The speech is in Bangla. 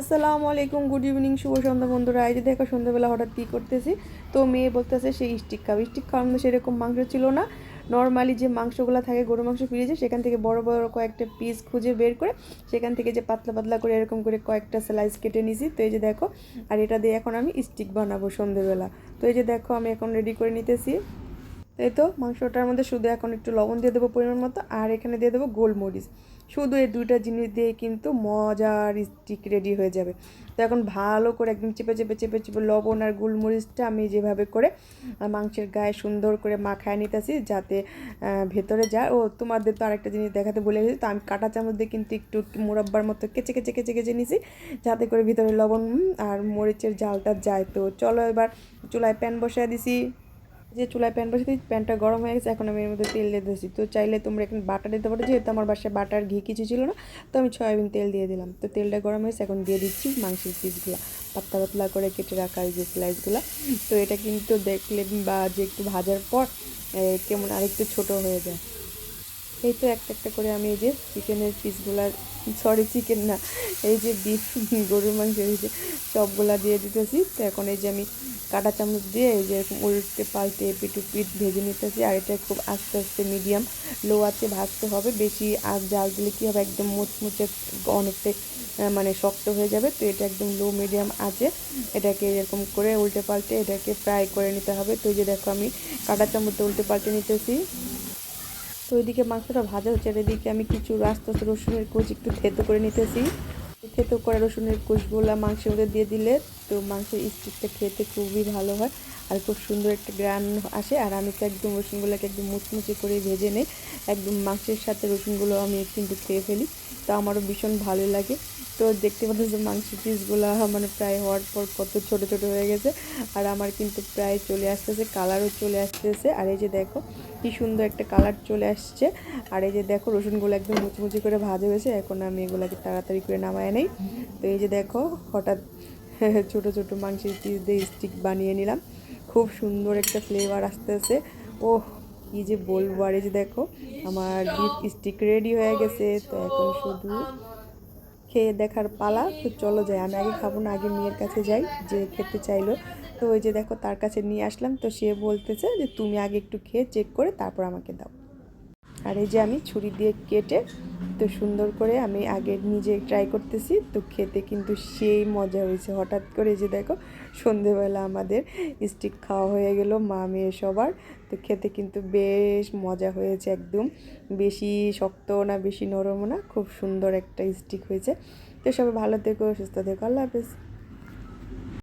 আসসালামু আলাইকুম, গুড ইভিনিং, শুভ সন্ধ্যা বন্ধুরা। এই যে দেখো, সন্ধ্যাবেলা হঠাৎ কী করতেছি? তো মেয়ে বলতেছে সেই স্টিক খাবে। স্টিক খাওয়ার মধ্যে সেরকম মাংস ছিল না। নর্মালি যে মাংসগুলো থাকে, গরু মাংস ফিরেছে সেখান থেকে বড় বড় কয়েকটা পিস খুঁজে বের করে, সেখান থেকে যে পাতলা পাতলা করে এরকম করে কয়েকটা স্লাইস কেটে নিছি। তো এই যে দেখো, আর এটা দিয়ে এখন আমি স্টিক বানাবো সন্ধ্যেবেলা। তো এই যে দেখো, আমি এখন রেডি করে নিতেছি। এই তো? মাংসটার মধ্যে শুধু এখন একটু লবণ দিয়ে দেবো পরিমাণ মতো, আর এখানে দিয়ে দেবো গোলমরিচ। শুধু এই দুইটা জিনিস দিয়ে কিন্তু মজার স্টিক রেডি হয়ে যাবে। তো এখন ভালো করে একদম চেপে চেপে চেপে চেপে লবণ আর গোলমরিচটা আমি যেভাবে করে মাংসের গায়ে সুন্দর করে মাখায় নিতেছি যাতে ভেতরে যায়। ও, তোমাদের তো আরেকটা জিনিস দেখাতে বলে গেছি, তো আমি কাঁটা চামচ দিয়ে কিন্তু একটু একটু মোরব্বার মতো কেচে কেচে কেচে কেচে নিছি, যাতে করে ভিতরে লবণ আর মরিচের জালটা যায়। তো চলো এবার চুলায় প্যান বসিয়ে দিছি। যে চুলায় প্যান বসে প্যানটা গরম হয়ে গেছে, এখন আমি এর মধ্যে তেল দিয়ে দিয়েছি। তো চাইলে তোমরা এখানে বাটার দিতে পারো, যেহেতু আমার বাসায় বাটার, ঘি কিছু ছিল না, তো আমি সয়াবিন তেল দিয়ে দিলাম। তো তেলটা গরম হয়েছে এখন দিয়ে দিচ্ছি মাংসের পিসগুলো, পাতলা পাতলা করে কেটে রাখা যে স্লাইসগুলো তো এটা কিন্তু দেখলে বা যে একটু ভাজার পর কেমন আরেকটু ছোট হয়ে যায়। এই তো একটা একটা করে আমি এই যে চিকেনের পিসগুলা সরি চিকেন না, এই যে বিফ গরুর মাংস, এই যে সবগুলা দিয়ে দিতেছি। তো এখন এই যে আমি কাটা চামচ দিয়ে এই যে এরকম উল্টে পাল্টে পিটু পিট ভেজে নিতেছি। আর এটা খুব আস্তে আস্তে মিডিয়াম লো আছে ভাজতে হবে। বেশি আর জাল দিলে কী হবে? একদম মুচমুচে অনেকটাই মানে শক্ত হয়ে যাবে। তো এটা একদম লো মিডিয়াম আছে এটাকে এরকম করে উল্টে পাল্টে এটাকে ফ্রাই করে নিতে হবে। তো যে দেখো আমি কাটা চামচ উল্টে পাল্টে নিতেছি। তো ওইদিকে মাংসটা ভাজা হচ্ছে, আর এদিকে আমি কিছু আস্তে আস্তে রসুনের কোচ একটু থেতো করে নিতেছি। থেতো করা রসুনের কোচগুলো মাংসের মধ্যে দিয়ে দিলে তো মাংসের স্টিকটা খেতে খুবই ভালো হয় আর খুব সুন্দর একটা গ্রান আসে। আর আমি তো একদম রসুনগুলোকে একদম মুচমুচে করে ভেজে নেই, একদম মাংসের সাথে রসুনগুলো আমি কিন্তু খেয়ে ফেলি। তো আমারও ভীষণ ভালো লাগে। তো দেখতে পাচ্ছি যে মাংসের পিসগুলো মানে প্রায় হওয়ার পর কত ছোট ছোট হয়ে গেছে। আর আমার কিন্তু প্রায় চলে আসতেছে কালারও চলে আসতেছে। আর এই যে দেখো, কি সুন্দর একটা কালার চলে আসছে। আর এই যে দেখো, রসুনগুলো একদম মুচমুচি করে ভাজা হয়েছে। এখন আমি এগুলোকে তাড়াতাড়ি করে নামায় নেই। তো এই যে দেখো, হঠাৎ ছোট ছোট মাংসের পিস দিয়ে স্টিক বানিয়ে নিলাম। খুব সুন্দর একটা ফ্লেভার আসতেছে। ও কি যে বলব। আর এই যে দেখো, আমার বিফ স্টিক রেডি হয়ে গেছে। তো এখন শুধু খেয়ে দেখার পালা, তো চলো যাই। আমি আগে খাব না, আগে মেয়ের কাছে যাই, যে খেতে চাইলো। তো ওই যে দেখো, তার কাছে নিয়ে আসলাম, তো সে বলতেছে যে, তুমি আগে একটু খেয়ে চেক করে তারপর আমাকে দাও। আর এই যে আমি ছুরি দিয়ে কেটে তো সুন্দর করে আমি আগে নিজে ট্রাই করতেছি, তো খেতে কিন্তু সেই মজা হয়েছে। হঠাৎ করে যে দেখো, সন্ধেবেলা আমাদের স্টিক খাওয়া হয়ে গেল, মা, মেয়ে সবার। তো খেতে কিন্তু বেশ মজা হয়েছে একদম। বেশি শক্ত না, বেশি নরমও না, খুব সুন্দর একটা স্টিক হয়েছে। তো সবাই ভালো থেকো, সুস্থ থেকো, আল্লাহ হাফেজ।